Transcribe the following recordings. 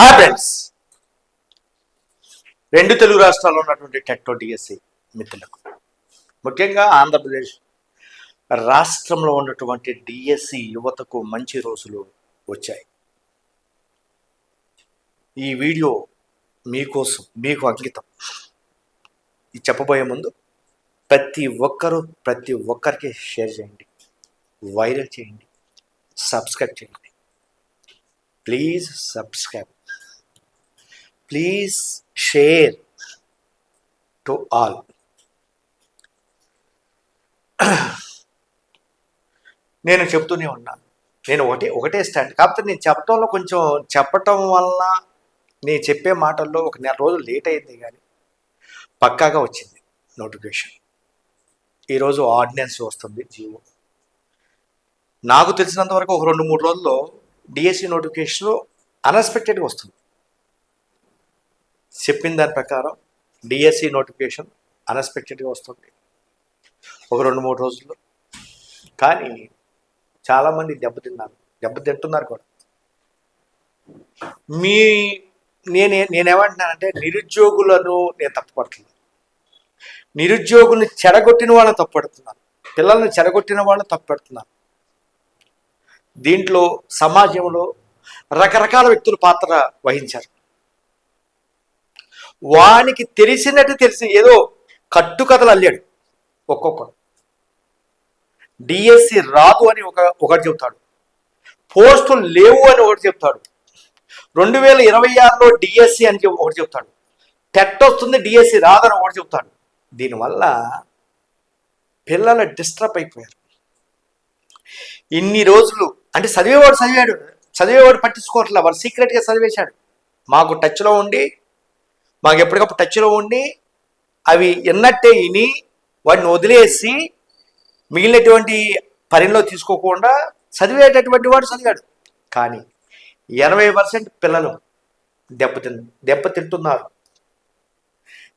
Hi friends రెండు తెలుగు రాష్ట్రాల్లో ఉన్నటువంటి టెట్టో డిఎస్సి మిత్రులకు. ముఖ్యంగా ఆంధ్రప్రదేశ్ రాష్ట్రంలో ఉన్నటువంటి డిఎస్సి యువతకు మంచి రోజులు వచ్చాయి. ఈ వీడియో మీకోసం మీకు అంకితం. ఇది చెప్పబోయే ముందు ప్రతి ఒక్కరూ ప్రతి ఒక్కరికి షేర్ చేయండి. వైరల్ చేయండి. సబ్స్క్రైబ్ చేయండి. Please subscribe please share to all నేను చెప్తూనే ఉన్నాను. నేను ఒకటే ఒకటే స్టాండ్ కాకపోతే నేను చెప్పటంలో కొంచెం చెప్పటం వల్ల నేను చెప్పే మాటల్లో ఒక నెల రోజులు లేట్ అయింది కానీ పక్కాగా వచ్చింది నోటిఫికేషన్ ఈరోజు ఆర్డినెన్స్ వస్తుంది జీవో నాకు తెలిసినంత వరకు ఒక రెండు మూడు రోజుల్లో డిఎస్సి నోటిఫికేషన్ అన్ఎక్స్పెక్టెడ్గా వస్తుంది. చెప్పిన దాని ప్రకారం డిఎస్సి నోటిఫికేషన్ అన్ఎక్స్పెక్టెడ్గా వస్తుంది. ఒక రెండు మూడు రోజుల్లో. కానీ చాలామంది దెబ్బతిన్నారు. దెబ్బతింటున్నారు కూడా. మీ నేనే నేనేమంటున్నానంటే నిరుద్యోగులను నేను తప్పుపడుతున్నాను. నిరుద్యోగుల్ని చెడగొట్టిన వాళ్ళని తప్పుపడుతున్నాను. పిల్లల్ని చెడగొట్టిన వాళ్ళని తప్పుపెడుతున్నాను. దీంట్లో సమాజంలో రకరకాల వ్యక్తులు పాత్ర వహించారు. వానికి తెలిసినట్టు తెలిసి ఏదో కట్టుకథలు అల్లాడు ఒక్కొక్కడు. డిఎస్సి రాదు అని ఒక ఒకటి చెప్తాడు. పోస్టులు లేవు అని ఒకటి చెప్తాడు. రెండు వేల ఇరవై ఆరులో డిఎస్సి అని చెప్పి ఒకటి చెప్తాడు. టెట్ వస్తుంది డిఎస్సి రాదని ఒకటి చెప్తాడు. దీనివల్ల పిల్లలు డిస్టర్బ్ అయిపోయారు. ఇన్ని రోజులు అంటే చదివేవాడు చదివాడు చదివేవాడు పట్టించుకోవట్లే వాడు సీక్రెట్గా చదివేశాడు. మాకు టచ్లో ఉండి మాకు ఎప్పటికప్పుడు టచ్లో ఉండి అవి ఎన్నట్టే విని వాడిని వదిలేసి మిగిలినటువంటి పరిలో తీసుకోకుండా చదివేటటువంటి వాడు చదివాడు. కానీ ఎనభై పర్సెంట్ పిల్లలు దెబ్బతి దెబ్బతింటున్నారు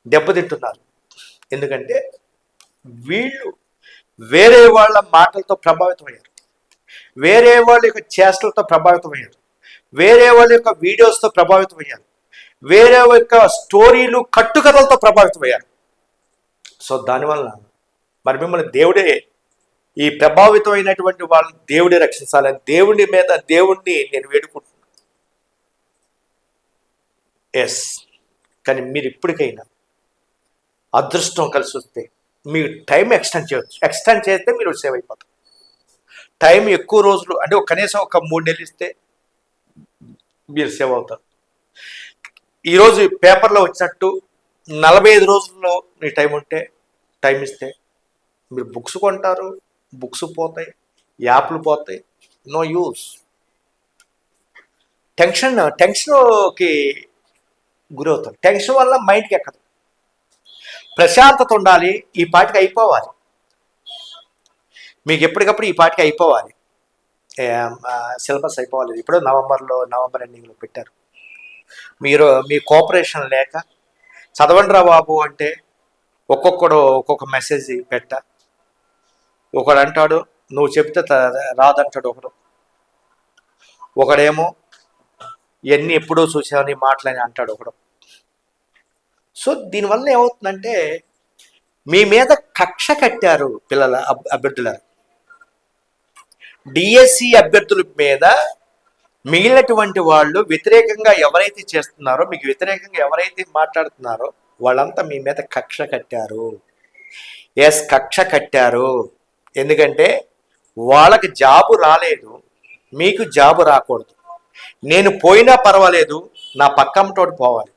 దెబ్బతింటున్నారు ఎందుకంటే వీళ్ళు వేరే వాళ్ళ మాటలతో ప్రభావితమయ్యారు వేరే వాళ్ళ యొక్క చేష్టలతో ప్రభావితమయ్యారు వేరే వాళ్ళ యొక్క వీడియోస్తో ప్రభావితమయ్యారు వేరే యొక్క స్టోరీలు కట్టుకథలతో ప్రభావితమయ్యారు. సో దానివల్ల మరి మిమ్మల్ని దేవుడే ఈ ప్రభావితమైనటువంటి వాళ్ళని దేవుడే రక్షించాలని దేవుడి మీద దేవుణ్ణి నేను వేడుకుంటున్నాను. ఎస్ కానీ మీరు ఇప్పటికైనా అదృష్టం కలిసి వస్తే మీ టైం ఎక్స్టెండ్ చేయవచ్చు ఎక్స్టెండ్ చేస్తే మీరు సేవ్ అయిపోతారు. టైం ఎక్కువ రోజులు అంటే కనీసం ఒక మూడు నెలలు ఇస్తే మీరు సేవ్ అవుతారు. ఈరోజు పేపర్లో వచ్చినట్టు నలభై ఐదు రోజుల్లో మీ టైం ఉంటే టైం ఇస్తే మీరు బుక్స్ కొంటారు బుక్స్ పోతాయి యాప్లు పోతాయి నో యూస్ టెన్షన్ టెన్షన్కి గురవుతారు టెన్షన్ వల్ల మైండ్కి ఎక్కదు. ప్రశాంతత ఉండాలి ఈ పాటికి అయిపోవాలి. మీకు ఎప్పటికప్పుడు ఈ పాటికి అయిపోవాలి. సిలబస్ అయిపోవాలి. ఇప్పుడు నవంబర్లో నవంబర్ ఎండింగ్లో పెట్టారు. మీరు మీ కోఆపరేషన్ లేక చదవండి రా బాబు అంటే ఒక్కొక్కడు ఒక్కొక్క మెసేజ్ పెట్ట. ఒకడు అంటాడు నువ్వు చెప్తే రాదంటాడు ఒకడు. ఒకడేమో ఎన్ని ఎప్పుడో చూసావని మాటలని అంటాడు ఒకడు. సో దీనివల్ల ఏమవుతుందంటే మీ మీద కక్ష కట్టారు పిల్లల అబ్- అభ్యర్థుల డిఎస్సి అభ్యర్థుల మీద మిగిలినటువంటి వాళ్ళు వ్యతిరేకంగా ఎవరైతే చేస్తున్నారో మీకు వ్యతిరేకంగా ఎవరైతే మాట్లాడుతున్నారో వాళ్ళంతా మీ మీద కక్ష కట్టారు. ఎస్ కక్ష కట్టారు. ఎందుకంటే వాళ్ళకి జాబు రాలేదు. మీకు జాబు రాకూడదు. నేను పోయినా పర్వాలేదు. నా పక్కంటోడు పోవాలి.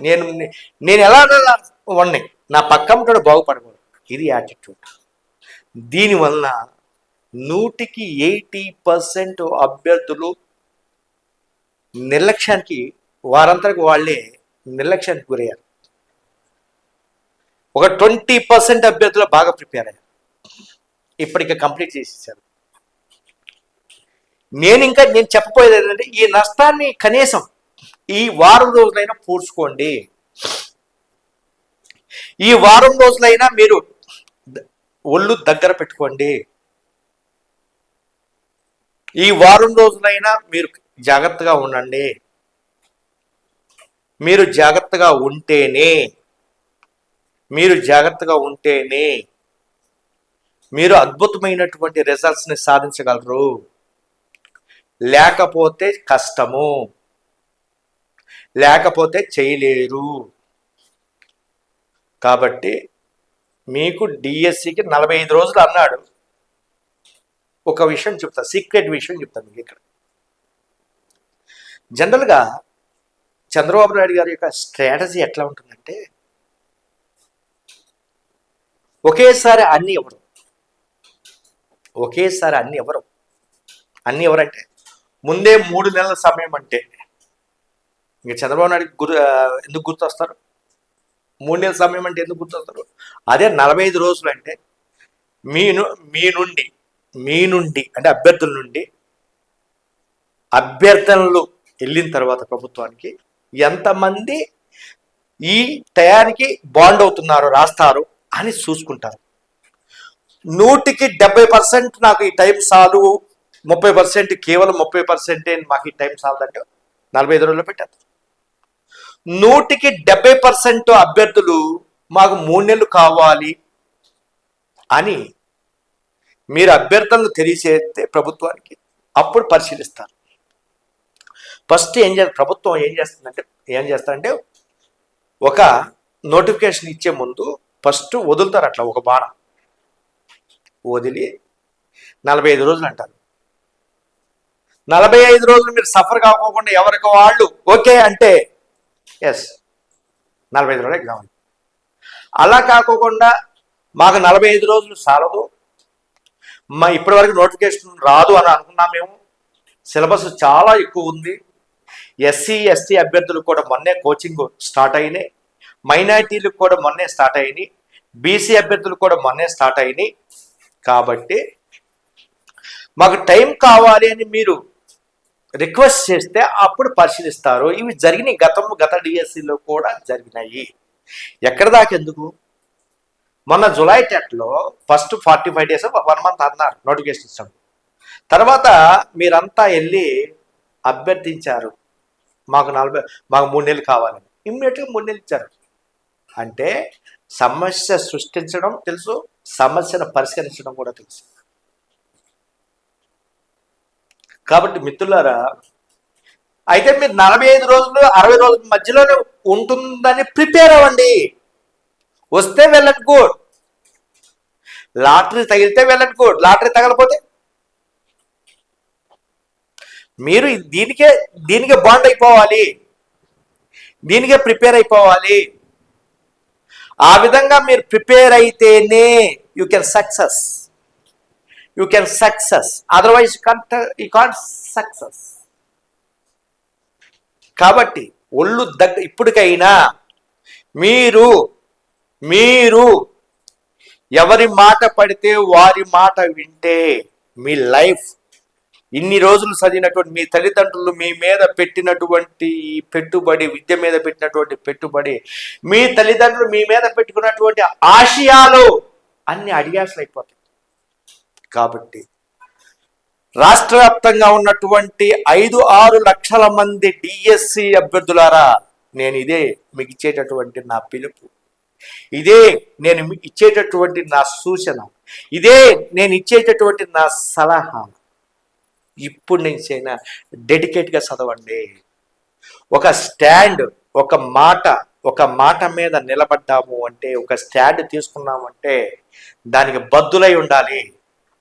నేను నేను ఎలా ఉన్నాయి నా పక్కంటోడు బాగుపడకూడదు. ఇది యాటిట్యూడ్ దీనివల్ల నూటికి ఎయిటీ పర్సెంట్ అభ్యర్థులు నిర్లక్ష్యానికి వారంతరకు వాళ్ళే నిర్లక్ష్యానికి గురయ్యారు. ఒక ట్వంటీ పర్సెంట్ అభ్యర్థులు బాగా ప్రిపేర్ అయ్యారు. ఇప్పటికే కంప్లీట్ చేసేసారు. నేను ఇంకా నేను చెప్పబోయేది ఏంటంటే ఈ నష్టాన్ని కనీసం ఈ వారం రోజులైనా పూడ్చుకోండి. ఈ వారం రోజులైనా మీరు ఒళ్ళు దగ్గర పెట్టుకోండి. ఈ వారం రోజులైనా మీరు జాగ్రత్తగా ఉండండి. మీరు జాగ్రత్తగా ఉంటేనే మీరు జాగ్రత్తగా ఉంటేనే మీరు అద్భుతమైనటువంటి రిజల్ట్స్ని సాధించగలరు. లేకపోతే కష్టము. లేకపోతే చేయలేరు. కాబట్టి మీకు డిఎస్సికి నలభై ఐదు రోజులు అన్నాడు. ఒక విషయం చెప్తా సీక్రెట్ విషయం చెప్తాను మీకు ఇక్కడ. జనరల్గా చంద్రబాబు నాయుడు గారి యొక్క స్ట్రాటజీ ఎట్లా ఉంటుందంటే ఒకేసారి అన్ని ఇవ్వడం ఒకేసారి అన్ని ఇవ్వరు అన్ని ఎవరంటే ముందే మూడు నెలల సమయం అంటే ఇంకా చంద్రబాబు నాయుడు గుర్ ఎందుకు గుర్తొస్తారు? మూడు నెలల సమయం అంటే ఎందుకు గుర్తొస్తారు? అదే నలభై ఐదు రోజులు అంటే మీ ను- మీ నుండి మీ నుండి అంటే అభ్యర్థుల నుండి అభ్యర్థనలు వెళ్ళిన తర్వాత ప్రభుత్వానికి ఎంతమంది ఈ టయానికి బాండ్ అవుతున్నారు రాస్తారు అని చూసుకుంటారు. నూటికి డెబ్బై పర్సెంట్ నాకు ఈ టైం చాలు ముప్పై పర్సెంట్ కేవలం ముప్పై పర్సెంటే మాకు ఈ టైం చాలదంటే నలభై ఐదు రోజుల్లో పెట్టారు నూటికి డెబ్బై పర్సెంట్ అభ్యర్థులు మాకు మూడు నెలలు కావాలి అని మీరు అభ్యర్థనలు తెలియజేస్తే ప్రభుత్వానికి అప్పుడు పరిశీలిస్తారు. ఫస్ట్ ఏం చేస్తారు ప్రభుత్వం ఏం చేస్తుందంటే ఏం చేస్తారంటే ఒక నోటిఫికేషన్ ఇచ్చే ముందు ఫస్ట్ వదులుతారు అట్లా ఒక బాణం. వదిలి నలభై ఐదు రోజులు అంటారు. నలభై ఐదు రోజులు మీరు సఫర్ కాకోకుండా ఎవరికి వాళ్ళు ఓకే అంటే ఎస్ నలభై ఐదు రోజులు ఎగ్జామ్. అలా కాకోకుండా మాకు నలభై ఐదు రోజులు సాలదు. మా ఇప్పటివరకు నోటిఫికేషన్ రాదు అని అనుకున్నాం మేము. సిలబస్ చాలా ఎక్కువ ఉంది. ఎస్సీ ఎస్టీ అభ్యర్థులకు కూడా మొన్నే కోచింగ్ స్టార్ట్ అయినాయి. మైనార్టీలకు కూడా మొన్నే స్టార్ట్ అయినాయి. బీసీ అభ్యర్థులు కూడా మొన్నే స్టార్ట్ అయినాయి. కాబట్టి మాకు టైం కావాలి అని మీరు రిక్వెస్ట్ చేస్తే అప్పుడు పరిశీలిస్తారు. ఇవి జరిగినాయి గతం గత డిఎస్సిలో కూడా జరిగినాయి. ఎక్కడ దాకా ఎందుకు? మొన్న జులై టెట్లో first forty five days one month అన్నారు నోటిఫికేషన్ ఇస్తాం తర్వాత మీరంతా వెళ్ళి అభ్యర్థించారు. మాకు నలభై మాకు మూడు నెలలు కావాలని ఇమ్మీడియట్గా మూడు నెలలు ఇచ్చారు. అంటే సమస్య సృష్టించడం తెలుసు సమస్యను పరిష్కరించడం కూడా తెలుసు. కాబట్టి మిత్రులారా అయితే మీరు నలభై ఐదు రోజులు అరవై రోజుల మధ్యలోనే ఉంటుందని ప్రిపేర్ అవ్వండి. వస్తే వెళ్ళండి గుడ్ లాటరీ తగిలితే వెళ్ళండి లాటరీ తగలపోతే? మీరు దీనికే దీనికే బాండ్ అయిపోవాలి. దీనికే ప్రిపేర్ అయిపోవాలి. ఆ విధంగా మీరు ప్రిపేర్ అయితేనే you can success you can success otherwise కంట యూ కాంట్ సక్సెస్ కాబట్టి ఒళ్ళు దగ్గ ఇప్పటికైనా మీరు మీరు ఎవరి మాట పడితే వారి మాట వింటే మీ లైఫ్ ఇన్ని రోజులు చదివినటువంటి మీ తల్లిదండ్రులు మీ మీద పెట్టినటువంటి ఈ పెట్టుబడి విద్య మీద పెట్టినటువంటి పెట్టుబడి మీ తల్లిదండ్రులు మీ మీద పెట్టుకున్నటువంటి ఆశయాలు అన్ని అడియాసలు అయిపోతాయి కాబట్టి రాష్ట్ర వ్యాప్తంగా ఉన్నటువంటి ఐదు ఆరు లక్షల మంది డిఎస్సి అభ్యర్థులారా నేను ఇదే మీకు ఇచ్చేటటువంటి నా పిలుపు. ఇదే నేను ఇచ్చేటటువంటి నా సూచన. ఇదే నేను ఇచ్చేటటువంటి నా సలహా. ఇప్పుడు నుంచి అయినా డెడికేట్గా చదవండి. ఒక స్టాండ్ ఒక మాట ఒక మాట మీద నిలబడ్డాము అంటే ఒక స్టాండ్ తీసుకున్నామంటే దానికి బద్దులై ఉండాలి.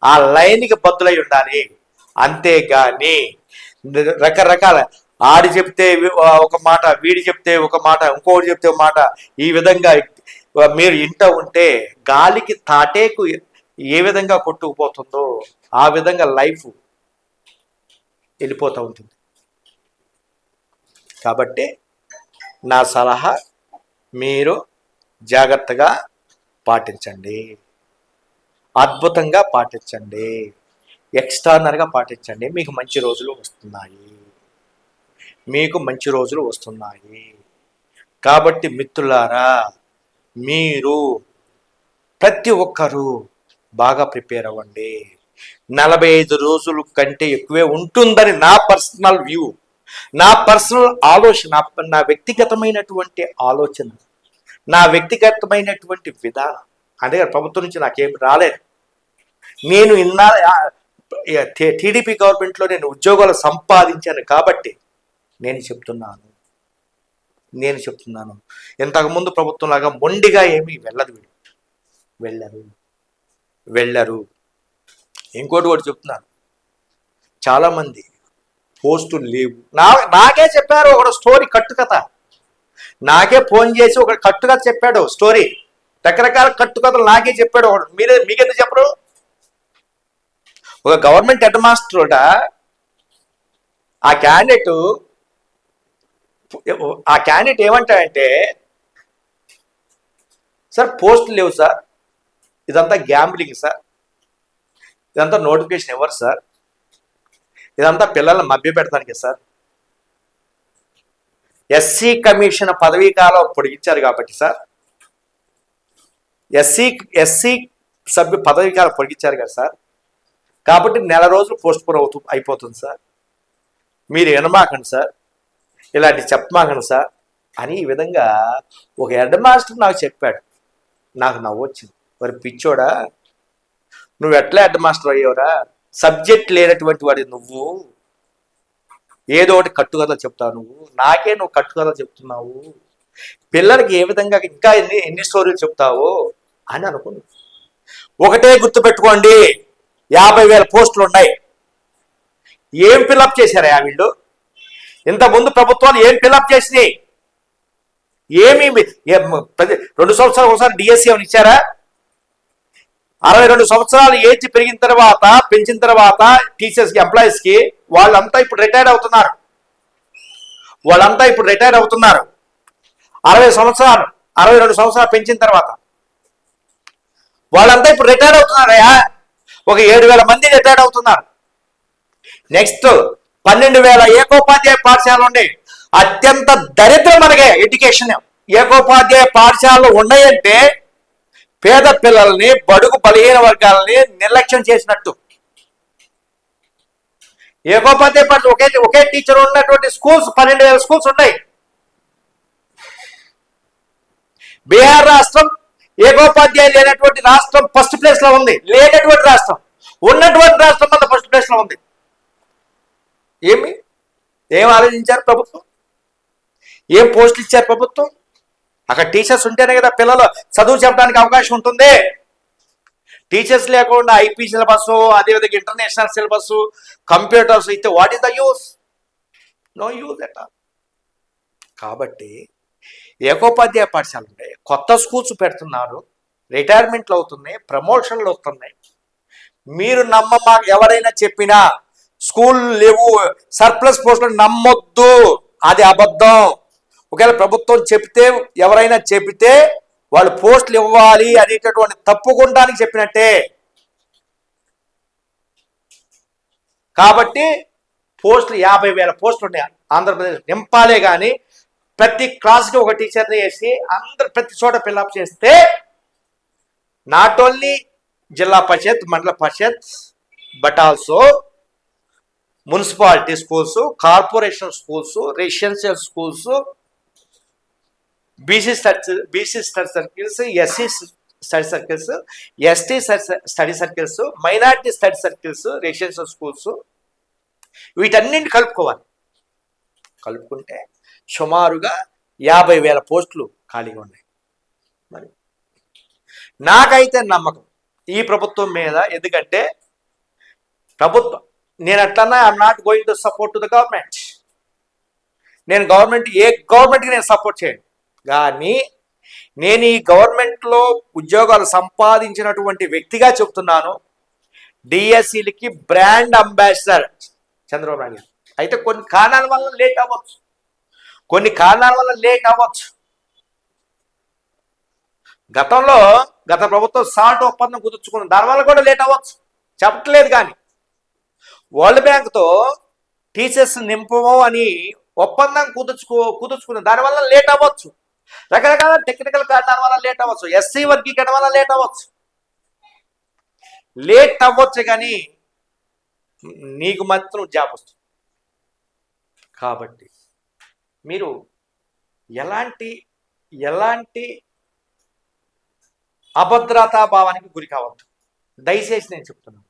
ఆ లైన్కి బద్దులై ఉండాలి. అంతేగాని రకరకాల ఆడి చెప్తే ఒక మాట వీడి చెప్తే ఒక మాట ఇంకోటి చెప్తే ఒక మాట. ఈ విధంగా మీరు ఇంట ఉంటే గాలికి తాటేకు ఏ విధంగా కొట్టుకుపోతుందో ఆ విధంగా లైఫ్ వెళ్ళిపోతూ ఉంటుంది. కాబట్టి నా సలహా మీరు జాగ్రత్తగా పాటించండి. అద్భుతంగా పాటించండి. ఎక్స్ట్రానర్గా పాటించండి. మీకు మంచి రోజులు వస్తున్నాయి. మీకు మంచి రోజులు వస్తున్నాయి. కాబట్టి మిత్రులారా మీరు ప్రతి ఒక్కరూ బాగా ప్రిపేర్ అవ్వండి. నలభై ఐదు రోజులు కంటే ఎక్కువే ఉంటుందని నా పర్సనల్ వ్యూ నా పర్సనల్ ఆలోచన నా- నా వ్యక్తిగతమైనటువంటి ఆలోచన నా వ్యక్తిగతమైనటువంటి విధానం. అంటే ప్రభుత్వం నుంచి నాకేం రాలేదు. నేను ఇన్నా టీడీపీ గవర్నమెంట్లో నేను ఉద్యోగాలు సంపాదించాను కాబట్టి నేను చెప్తున్నాను. నేను చెప్తున్నాను. ఇంతకుముందు ప్రభుత్వం లాగా మొండిగా ఏమీ వెళ్ళదు వీడు. వెళ్ళరు. వెళ్ళరు. ఇంకోటి ఒకటి చెప్తున్నాను. చాలామంది పోస్టులు లేవు. నా నాకే చెప్పారు ఒక స్టోరీ కట్టుకథ నాకే ఫోన్ చేసి ఒక కట్టుకథ చెప్పాడు స్టోరీ. రకరకాల కట్టుకథలు నాకే చెప్పాడు ఒకడు. మీరే మీకెందుకు చెప్పరు? ఒక గవర్నమెంట్ హెడ్ మాస్టర్ ఆ క్యాండిడేట్ ఆ క్యాండిడేట్ ఏమంటాడంటే సార్ పోస్టులు లేవు సార్. ఇదంతా గ్యాంబ్లింగ్ సార్. ఇదంతా నోటిఫికేషన్ ఇవ్వరు సార్? ఇదంతా పిల్లల్ని మభ్య పెడతానికి సార్. ఎస్సీ కమిషన్ పదవీ కాలం పొడిగించారు కాబట్టి సార్. ఎస్సీ ఎస్సీ సభ్యు పదవీ కాలం పొడిగించారు కదా సార్. కాబట్టి నెల రోజులు పోస్ట్ పోన్ అవుతూ అయిపోతుంది సార్. మీరు వినమాకండి సార్. ఇలాంటి చెప్పమాకండి సార్ అని ఈ విధంగా ఒక హెడ్ మాస్టర్ నాకు చెప్పాడు. నాకు నవ్వొచ్చింది. మరి పిచ్చోడా నువ్వు ఎట్లా హెడ్ మాస్టర్ అయ్యేవరా? సబ్జెక్ట్ లేనటువంటి వాడి నువ్వు. ఏదో ఒకటి కట్టుకథలు చెప్తావు నువ్వు. నాకే నువ్వు కట్టుకథలు చెప్తున్నావు. పిల్లలకి ఏ విధంగా ఇంకా ఎన్ని ఎన్ని స్టోరీలు చెప్తావు అని అనుకున్నాను. ఒకటే గుర్తుపెట్టుకోండి యాభై వేల పోస్టులు ఉన్నాయి ఏం ఫిలప్ చేశారా వీళ్ళు? ఇంతకుముందు ప్రభుత్వాలు ఏం ఫిలప్ చేసినాయి? ఏమి ప్రతి రెండు సంవత్సరాలు ఒకసారి డిఎస్సీ ఏమైనా ఇచ్చారా? అరవై రెండు సంవత్సరాలు ఏజ్ పెరిగిన తర్వాత పెంచిన తర్వాత టీచర్స్కి ఎంప్లాయీస్కి వాళ్ళంతా ఇప్పుడు రిటైర్ అవుతున్నారు. వాళ్ళంతా ఇప్పుడు రిటైర్ అవుతున్నారు. అరవై సంవత్సరాలు అరవై రెండు సంవత్సరాలు పెంచిన తర్వాత వాళ్ళంతా ఇప్పుడు రిటైర్ అవుతున్నారయ్యా ఒక ఏడు వేల మంది రిటైర్ అవుతున్నారు. నెక్స్ట్ పన్నెండు వేల ఏకోపాధ్యాయ పాఠశాలలు ఉన్నాయి. అత్యంత దరిద్రం మనకే ఎడ్యుకేషన్. ఏకోపాధ్యాయ పాఠశాలలు ఉన్నాయంటే పేద పిల్లల్ని బడుగు బలహీన వర్గాలని నిర్లక్ష్యం చేసినట్టు. ఏకోపాధ్యాయ పాఠశాల ఒకే ఒకే టీచర్ ఉన్నటువంటి స్కూల్స్ పన్నెండు వేల స్కూల్స్ ఉన్నాయి. బీహార్ రాష్ట్రం ఏకోపాధ్యాయులు లేనటువంటి రాష్ట్రం ఫస్ట్ ప్లేస్లో ఉంది. లేనటువంటి రాష్ట్రం. ఉన్నటువంటి రాష్ట్రం మన ఫస్ట్ ప్లేస్లో ఉంది. ఏమి? ఏం ఆలోచించారు ప్రభుత్వం? ఏం పోస్టులు ఇచ్చారు ప్రభుత్వం? అక్కడ టీచర్స్ ఉంటేనే కదా పిల్లలు చదువు చెప్పడానికి అవకాశం ఉంటుంది. టీచర్స్ లేకుండా ఐపీ సిలబస్ అదేవిధంగా ఇంటర్నేషనల్ సిలబస్ కంప్యూటర్స్ అయితే what is the use? No use at కాబట్టి ఏకోపాధ్యాయ పాఠశాల ఉన్నాయి కొత్త స్కూల్స్ పెడుతున్నారు. రిటైర్మెంట్లు అవుతున్నాయి. ప్రమోషన్లు వస్తున్నాయి. మీరు నమ్మ మాకు ఎవరైనా చెప్పినా స్కూల్ లేవు సర్ప్లస్ పోస్టులు నమ్మొద్దు. అది అబద్ధం. ఒకవేళ ప్రభుత్వం చెప్తే ఎవరైనా చెబితే వాళ్ళు పోస్టులు ఇవ్వాలి అనేటటువంటి తప్పుకుంటానికి చెప్పినట్టే. కాబట్టి పోస్టులు యాభై వేల పోస్టులు ఉన్నాయి ఆంధ్రప్రదేశ్ నింపాలే కానీ ప్రతి క్లాస్కి ఒక టీచర్ని వేసి అందరు ప్రతి చోట ఫిల్అప్ చేస్తే not only Zilla Parishad Mandal Parishad but also municipality schools corporation schools residential schools BC study BC study circles SC study circles ST study circles minority study circles residential schools వీటన్నింటి కలుపుకోవాలి. కలుపుకుంటే సుమారుగా యాభై వేల పోస్టులు ఖాళీగా ఉన్నాయి. మరి నాకైతే నమ్మకం ఈ ప్రభుత్వం మీద. ఎందుకంటే ప్రభుత్వం నేను అట్లన్నా I'm not going to support to the government నేను గవర్నమెంట్ ఏ గవర్నమెంట్కి నేను సపోర్ట్ చేయను. కానీ నేను ఈ గవర్నమెంట్లో ఉద్యోగాలు సంపాదించినటువంటి వ్యక్తిగా చెప్తున్నాను. డిఎస్సీలకి బ్రాండ్ అంబాసిడర్ చంద్రబాబు నాయుడు అయితే కొన్ని కారణాల వల్ల లేట్ అవ్వచ్చు. కొన్ని కారణాల వల్ల లేట్ అవ్వచ్చు. గతంలో గత ప్రభుత్వం సాల్ట్ ఒప్పందం కుదుర్చుకున్న దాని వల్ల కూడా లేట్ అవ్వచ్చు. చెప్పట్లేదు కానీ. వరల్డ్ బ్యాంక్తో టీచర్స్ నింపము అని ఒప్పందం కుదుర్చుకో కుదుర్చుకుంది. దానివల్ల లేట్ అవ్వచ్చు. రకరకాల టెక్నికల్ కారణాల వల్ల లేట్ అవ్వచ్చు. ఎస్సీ వర్గీకరణ వల్ల లేట్ అవ్వచ్చు. లేట్ అవ్వచ్చు కానీ నీకు మాత్రం జాబ్ వస్తుంది. కాబట్టి మీరు ఎలాంటి ఎలాంటి అభద్రతా భావానికి గురి కావద్దు. దయచేసి నేను చెప్తున్నాను.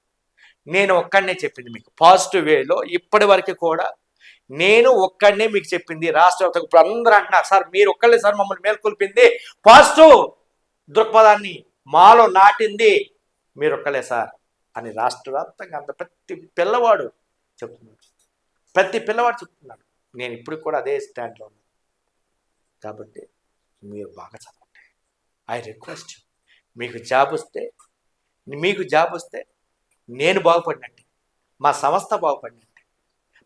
నేను ఒక్కడనే చెప్పింది మీకు. పాజిటివ్ వేలో ఇప్పటి వరకు కూడా నేను ఒక్కడనే మీకు చెప్పింది. రాష్ట్ర వ్యాప్తంగా ఇప్పుడు అందరూ అంటున్నారు సార్ మీరు ఒక్కళ్ళే సార్ మమ్మల్ని మేల్కొల్పింది. పాజిటివ్ దృక్పథాన్ని మాలో నాటింది. మీరు ఒక్కలే సార్ అని రాష్ట్ర వ్యాప్తంగా అంత ప్రతి పిల్లవాడు చెప్తున్నాడు. ప్రతి పిల్లవాడు చెప్తున్నాడు. నేను ఇప్పుడు కూడా అదే స్టాండ్లో ఉన్నాను. కాబట్టి మీరు బాగా చదవండి. ఐ రిక్వెస్ట్ మీకు జాబ్ వస్తే మీకు జాబ్ వస్తే నేను బాగుపడినట్టే. మా సంస్థ బాగుపడినట్టే.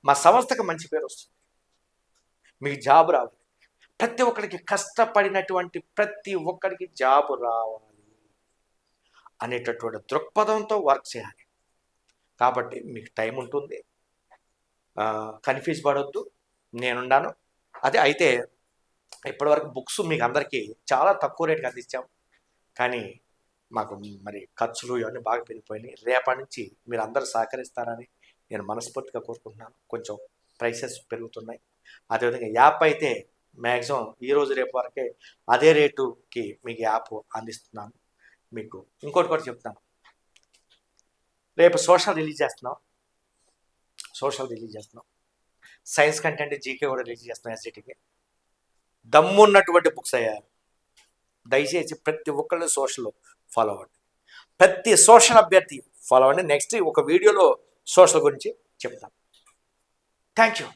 మా సంస్థకు మంచి పేరు వస్తుంది. మీకు జాబ్ రావాలి. ప్రతి ఒక్కరికి కష్టపడినటువంటి ప్రతి ఒక్కరికి జాబ్ రావాలి అనేటటువంటి దృక్పథంతో వర్క్ చేయాలి. కాబట్టి మీకు టైం ఉంటుంది. కన్ఫ్యూజ్ పడొద్దు. నేనున్నాను అదే అయితే ఇప్పటివరకు బుక్స్ మీకు అందరికీ చాలా తక్కువ రేటుకి అందించాం. కానీ మాకు మరి ఖర్చులు ఇవన్నీ బాగా పెరిగిపోయినాయి. రేపటి నుంచి మీరు అందరూ సహకరిస్తారని నేను మనస్ఫూర్తిగా కోరుకుంటున్నాను. కొంచెం ప్రైసెస్ పెరుగుతున్నాయి. అదేవిధంగా యాప్ అయితే మ్యాక్సిమం ఈ రోజు రేపు వరకే అదే రేటుకి మీకు యాప్ అందిస్తున్నాను. మీకు ఇంకోటి కూడా చెప్తాను. రేపు సోషల్ రిలీజ్ చేస్తున్నాం. సోషల్ రిలీజ్ చేస్తున్నాం. సైన్స్ కంటెంట్ జీకే కూడా రిలీజ్ చేస్తున్నాం ఎస్జిటికి. దమ్మున్నటువంటి బుక్స్ అయ్యారు. దయచేసి ప్రతి ఒక్కళ్ళు సోషల్ ఫాలో అవ్వండి. ప్రతి సోషల్ అభ్యర్థి ఫాలో అవ్వండి. నెక్స్ట్ ఒక వీడియోలో సోషల్ గురించి చెప్తాను థ్యాంక్ యూ